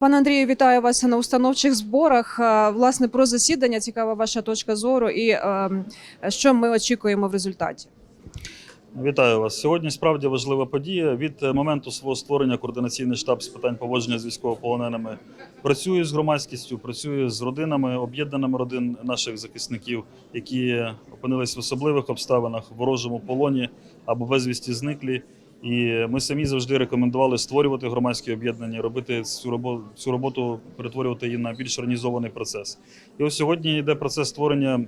Пане Андрію, вітаю вас на установчих зборах. Е, Власне про засідання. Цікава ваша точка зору, і е, що ми очікуємо в результаті. Вітаю вас. Сьогодні справді важлива подія. Від е, моменту свого створення координаційний штаб з питань поводження з військовополоненими працює з громадськістю, працює з родинами, об'єднаними родин наших захисників, які опинились в особливих обставинах в ворожому полоні або безвісті зниклі. І ми самі завжди рекомендували створювати громадські об'єднання, робити цю роботу, цю роботу, перетворювати її на більш організований процес. І ось сьогодні йде процес створення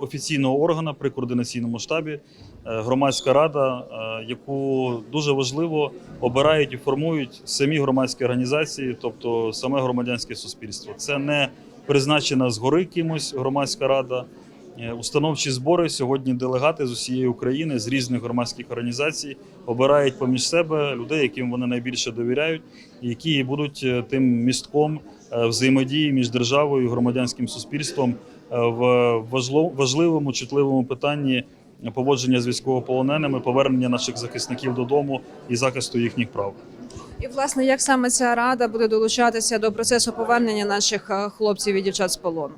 офіційного органу при координаційному штабі, е, громадська рада, е, яку дуже важливо обирають і формують самі громадські організації, тобто саме громадянське суспільство. Це не призначена згори кимось громадська рада. Е, Установчі збори сьогодні делегати з усієї України з різних громадських організацій обирають поміж себе людей, яким вони найбільше довіряють, які будуть е, тим містком е, взаємодії між державою і громадянським суспільством в важливому чутливому питанні поводження з військовополоненими, повернення наших захисників додому і захисту їхніх прав. І власне, як саме ця рада буде долучатися до процесу повернення наших хлопців і дівчат з полону?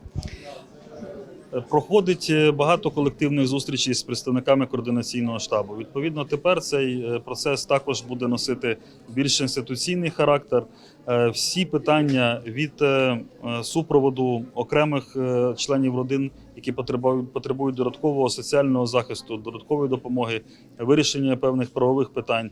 Проходить е, багато колективних зустрічей з представниками координаційного штабу. Відповідно, тепер цей е, процес також буде носити більш інституційний характер. Е, Всі питання від супроводу окремих членів родин, які потребують додаткового соціального захисту, додаткової допомоги, вирішення певних правових питань,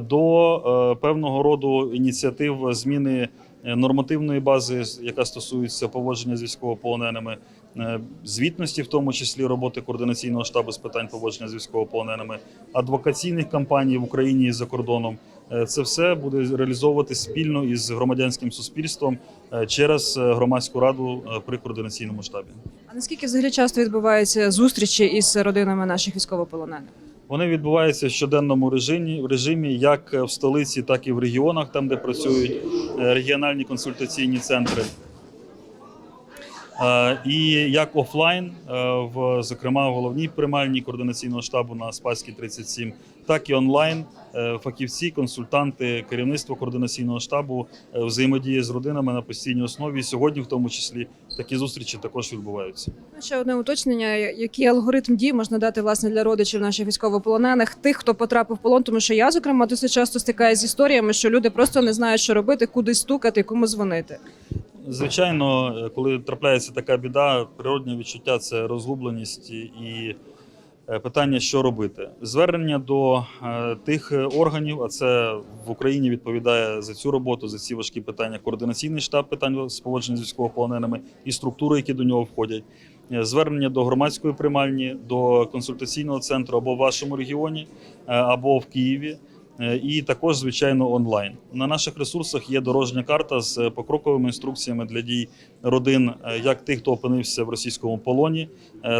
до певного роду ініціатив зміни нормативної бази, яка стосується поводження з військовополоненими, е, звітності, в тому числі роботи координаційного штабу з питань поводження з військовополоненими, адвокаційних кампаній в Україні і за кордоном. Е, Це все буде реалізовувати спільно із громадянським суспільством е, через е, громадську раду е, при координаційному штабі. А наскільки взагалі часто відбуваються зустрічі із родинами наших військовополонених? Вони відбуваються в щоденному режимі, в режимі як в столиці, так і в регіонах, там де працюють е, регіональні консультаційні центри. Е, І як офлайн, е, в зокрема в головній приймальні координаційного штабу на Спаській 37, так і онлайн. Е, Фахівці, консультанти, керівництво координаційного штабу взаємодіє з родинами на постійній основі. Сьогодні, в тому числі, такі зустрічі також відбуваються. Ще одне уточнення: який алгоритм дій можна дати власне для родичів наших військовополонених, тих, хто потрапив в полон, тому що я, зокрема, досить часто стикаюся з історіями, що люди просто не знають, що робити, куди стукати, кому дзвонити. Звичайно, коли трапляється така біда, природне відчуття це розгубленість і е, питання, що робити. Звернення до е, тих органів, а це в Україні відповідає за цю роботу, за ці важкі питання. Координаційний штаб питань з поводження з військовополоненими і структури, які до нього входять. Е, Звернення до громадської приймальні, до консультаційного центру або в вашому регіоні, або в Києві. Е, і також, звичайно, онлайн. На наших ресурсах є дорожня карта з е, покроковими інструкціями для дій родин, е, як тих, хто опинився в російському полоні,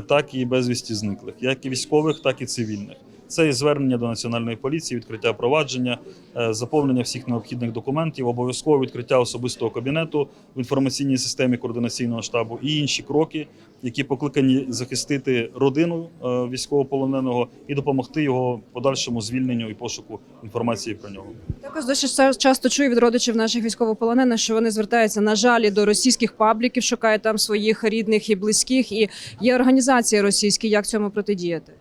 так і безвісті зниклих, як і військових, так і цивільних. Це і звернення до національної поліції, відкриття провадження, е, заповнення всіх необхідних документів, обов'язково відкриття особистого кабінету в інформаційній системі координаційного штабу і інші кроки, які покликані захистити родину е, військовополоненого і допомогти його подальшому звільненню і пошуку інформації про нього. Також ча- часто чую від родичів наших військовополонених, що вони звертаються на жаль до російських пабліків, шукають там своїх рідних і близьких. І є організації російські, як цьому протидіяти.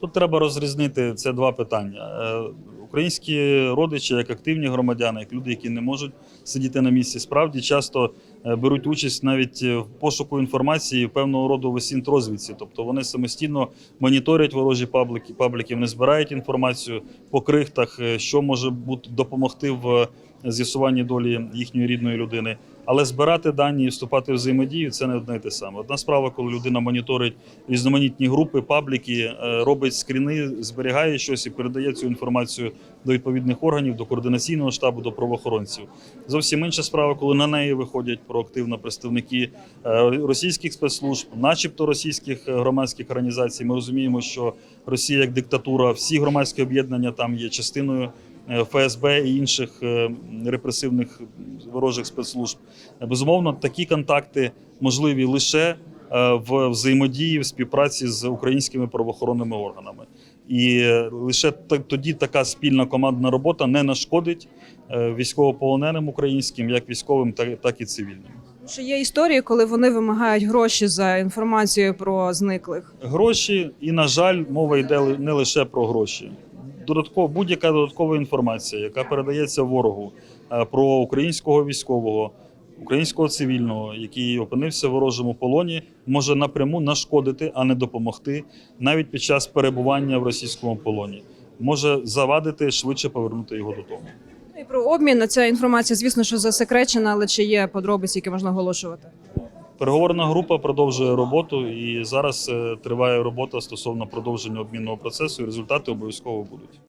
Тут треба розрізнити це два питання. Е, Українські родичі, як активні громадяни, як люди, які не можуть сидіти на місці, справді часто е, беруть участь навіть е, в пошуку інформації певного роду в осінтрозвідці. Тобто вони самостійно моніторять ворожі пабліки, пабліки, вони збирають інформацію по крихтах, що може бути допомогти в з'ясуванні долі їхньої рідної людини. Але збирати дані і вступати в взаємодію це не одне те саме. Одна справа, коли людина моніторить різноманітні групи, пабліки, е, робить скріни, зберігає щось і передає цю інформацію до відповідних органів, до координаційного штабу, до правоохоронців. Зовсім інша справа, коли на неї виходять проактивно представники е, російських спецслужб, начебто російських е, громадських організацій. Ми розуміємо, що Росія як диктатура, всі громадські об'єднання там є частиною. Е, ФСБ і інших е, репресивних ворожих спецслужб. Безумовно, такі контакти можливі лише е, в взаємодії, в співпраці з українськими правоохоронними органами. І лише тоді така спільна командна робота не нашкодить військовополоненим українським, як військовим, так, так і цивільним. Чи є історії, коли вони вимагають гроші за інформацію про зниклих? Гроші, і, на жаль, мова йде не лише про гроші. Додатково, будь-яка додаткова інформація, яка передається ворогу е, про українського військового, українського цивільного, який опинився в ворожому полоні, може напряму нашкодити, а не допомогти навіть під час перебування в російському полоні. Може завадити швидше повернути його додому. Ну, І про обмін ця інформація, звісно, що засекречена, але чи є подробиці, які можна оголошувати? Переговорна група продовжує роботу, і зараз е, триває робота стосовно продовження обмінного процесу. і Результати обов'язково будуть.